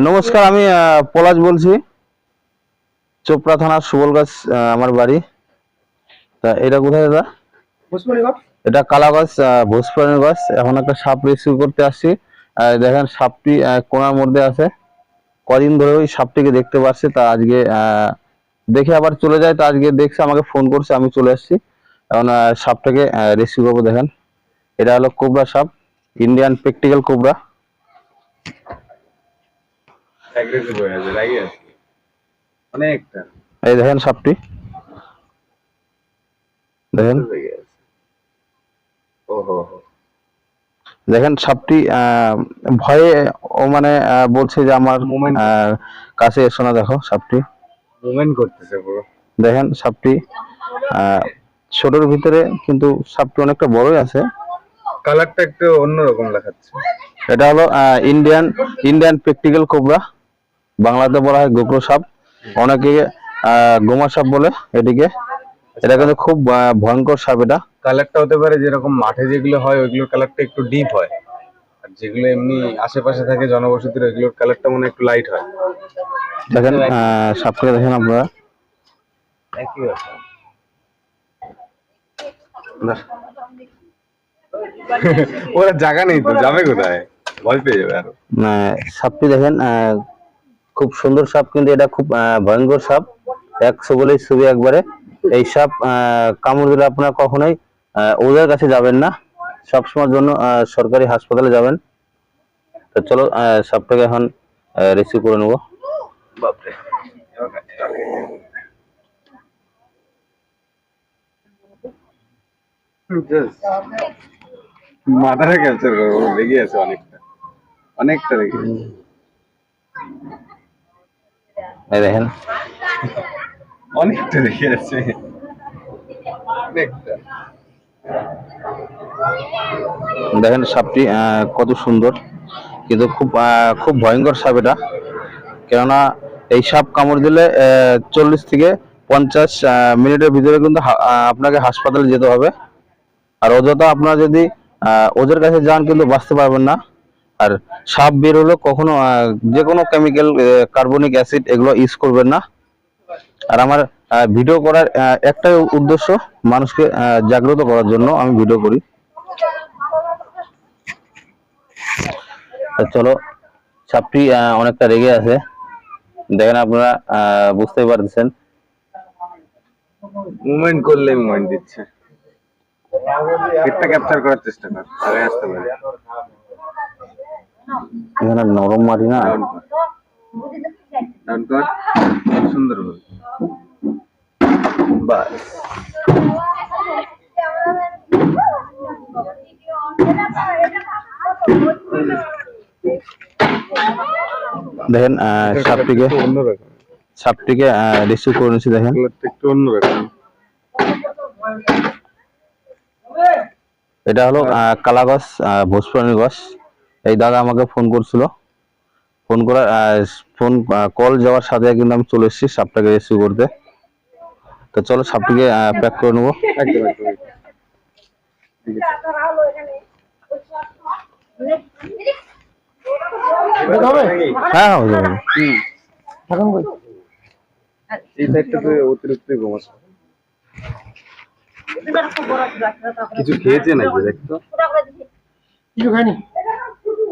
নমস্কার আমি পলাশ বলছি। চোপড়া থানার সুবলগাছ আমার বাড়ি। তা এটা কোথায় দাদা? এটা কালাগাছ ভোজপুরানি গাছ। এখন একটা সাপ রেস্কিউ করতে আসছি। দেখেন সাপটি কোনার মধ্যে আছে। কদিন ধরে ওই সাপটিকে দেখতে পাচ্ছি। তা আজকে আহ, দেখে আবার চলে যায়। তা আজকে দেখছে আমাকে ফোন করছে আমি চলে আসছি। এখন সাপটাকে রেস্কিউ করব দেখেন। এটা হলো কোবরা সাপ ইন্ডিয়ান প্র্যাকটিক্যাল কোবরা। অ্যাগ্রেসিভ হয়ে আছে রাগে আছে? অনেকটা। এই দেখেন সাপটি। দেখেন। ওহো। দেখেন সাপটি ভয়ে ও মানে বলছে যে আমার কাছে এসো না দেখো সাপটি। মুভমেন্ট করতেছে পুরো। দেখেন সাপটি ছোটর ভিতরে কিন্তু সাপটি অনেকটা বড়ই আছে। কালারটা একটু অন্যরকম দেখাচ্ছে। এটা হলো ইন্ডিয়ান ইন্ডিয়ান প্র্যাকটিক্যাল কোবরা বাংলাতে বলা হয় গোকরো সাপ। অনেকে গোমা সাপ বলে এটিকে। এটা কিন্তু খুব ভয়ঙ্কর সাপ এটা। কালারটা হতে পারে যেরকম মাঠে যেগুলো হয় ওইগুলোর কালারটা একটু ডিপ হয়। আর যেগুলো এমনি আশেপাশে থাকে জনবসতির ওইগুলোর কালারটা মনে একটু লাইট হয়। দেখেন আহ, সাপটাকে দেখেন আপনারা। একই ব্যাপার না। ওরা জায়গা নেই তো যাবে কোথায়? ভয় পেয়ে যাবে আরও। সাপটি দেখেন আহ, খুব সুন্দর সাপ কিন্তু এটা খুব আহ, ভয়ঙ্কর সাপ। একশো বলেই ছবি একবারে। এই সাপ আহ, কামড় দিলে আপনারা কখনোই আহ, ওদের কাছে যাবেন না। সবসময়ের জন্য সরকারি হাসপাতালে যাবেন। তো চলো সাপটাকে এখন রিসিভ করে নেব। বাপরে। মাথাটা ক্যাপচার করব লেগে আছে অনেকটা। অনেকটা লেগে। এই দেখেন। অনেকটা আছে দেখেন সাপটি কত সুন্দর। কিন্তু খুব খুব ভয়ঙ্কর সাপ এটা। কেননা এই সাপ কামড় দিলে চল্লিশ থেকে পঞ্চাশ মিনিটের ভিতরে কিন্তু আপনাকে হাসপাতালে যেতে হবে। আর অযথা আপনারা যদি ওদের কাছে যান কিন্তু বাঁচতে পারবেন না। আর সাপ বের হলে কখনো যে কোনো কেমিক্যাল কার্বনিক অ্যাসিড এগুলো ইউজ করবেন না। আর আমার ভিডিও করার একটাই উদ্দেশ্য মানুষকে জাগ্রত করার জন্য আমি ভিডিও করি। চলো সাপটি অনেকটা রেগে আছে। দেখেন আপনারা আহ, বুঝতেই পারতেছেন। মুভমেন্ট করলে মুভমেন্ট দিচ্ছে। ক্যাপচার করার চেষ্টা কর আগে আসতে পারে। এখানে নরম মাটি না? ডাউন কর সুন্দর বাস দেখেন আহ, সাপটিকে সাপটিকে রিসিভ করে নিচ্ছি দেখেন। একটু অন্যরকম। এটা হলো আহ, ভোজপুরানি গছ এই দাদা আমাকে ফোন করছিল। ফোন করার ফোন কল যাওয়ার সাথে কিন্তু আমি চলে এসেছি সাপটাকে রিসিভ করতে। তো চলো সাপটিকে প্যাক করে নেব। একদম একদম ঠিক আছে। হ্যাঁ অতিরিক্ত কিছু খেয়েছে নাকি দেখতো কিছু খাইনি?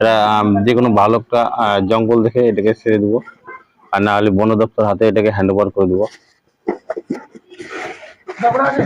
এটা যে কোনো ভালো একটা আহ, জঙ্গল দেখে এটাকে ছেড়ে দেবো। আর না হলে বন দপ্তর হাতে এটাকে হ্যান্ড ওভার করে দেবো। তারপরে আছে?